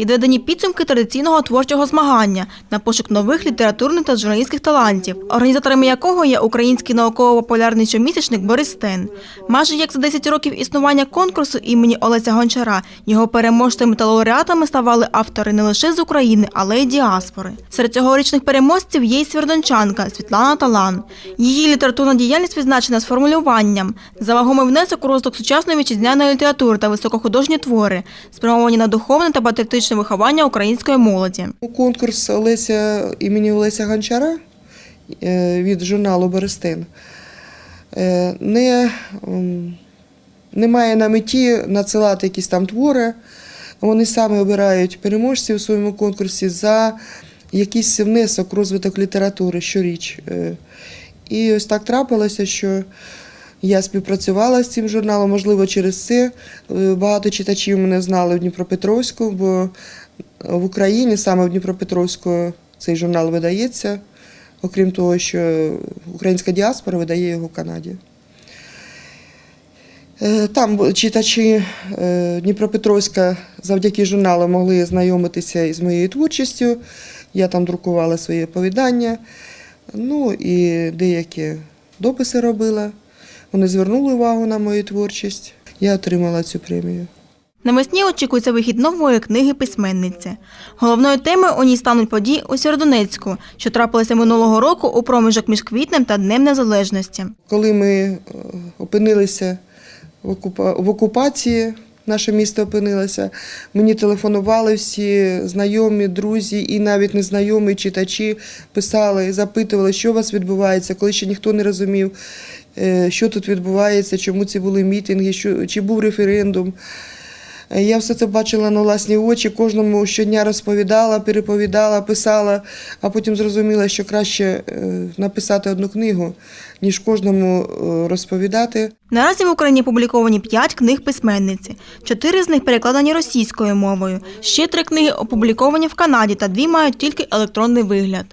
Підведені підсумки традиційного творчого змагання на пошук нових літературних та журналістських талантів, організаторами якого є український науково-популярний щомісячник Борис Стен. Майже як за 10 років існування конкурсу імені Олеся Гончара, його переможцями та лауреатами ставали автори не лише з України, але й діаспори. Серед цьогорічних переможців є й свердончанка Світлана Талан. Її літературна діяльність відзначена з формулюванням за вагомий внесок у розвиток сучасної вітчизняної літератури та високохудожні твори, спрямовані на духовне та патріотичне виховання української молоді. Конкурс Олеся імені Олеся Гончара е, від журналу Берестин е, не, не має на меті надсилати якісь там твори. Вони самі обирають переможців у своєму конкурсі за якийсь внесок розвиток літератури щоріч. Е, І ось так трапилося, що я співпрацювала з цим журналом, можливо, через це е, багато читачів мене знали в Дніпропетровську, бо в Україні, саме в Дніпропетровську, цей журнал видається, окрім того, що українська діаспора видає його в Канаді. Е, Там читачі е, Дніпропетровська завдяки журналу могли знайомитися із моєю творчістю. Я там друкувала свої оповідання, ну і деякі дописи робила. Вони звернули увагу на мою творчість. Я отримала цю премію. Навесні очікується вихід нової книги письменниці. Головною темою у ній стануть події у Сєродонецьку, що трапилися минулого року у проміжок між квітнем та Днем Незалежності. Коли ми е, опинилися в окупації, наше місто опинилося, мені телефонували всі знайомі, друзі і навіть незнайомі читачі писали, запитували, що у вас відбувається, коли ще ніхто не розумів, е, що тут відбувається, чому ці були мітинги, чи був референдум. Я все це бачила на власні очі, кожному щодня розповідала, переповідала, писала, а потім зрозуміла, що краще е, написати одну книгу, ніж кожному е, розповідати. Наразі в Україні опубліковані п'ять книг письменниці. Чотири з них перекладені російською мовою. Ще три книги опубліковані в Канаді та дві мають тільки електронний вигляд.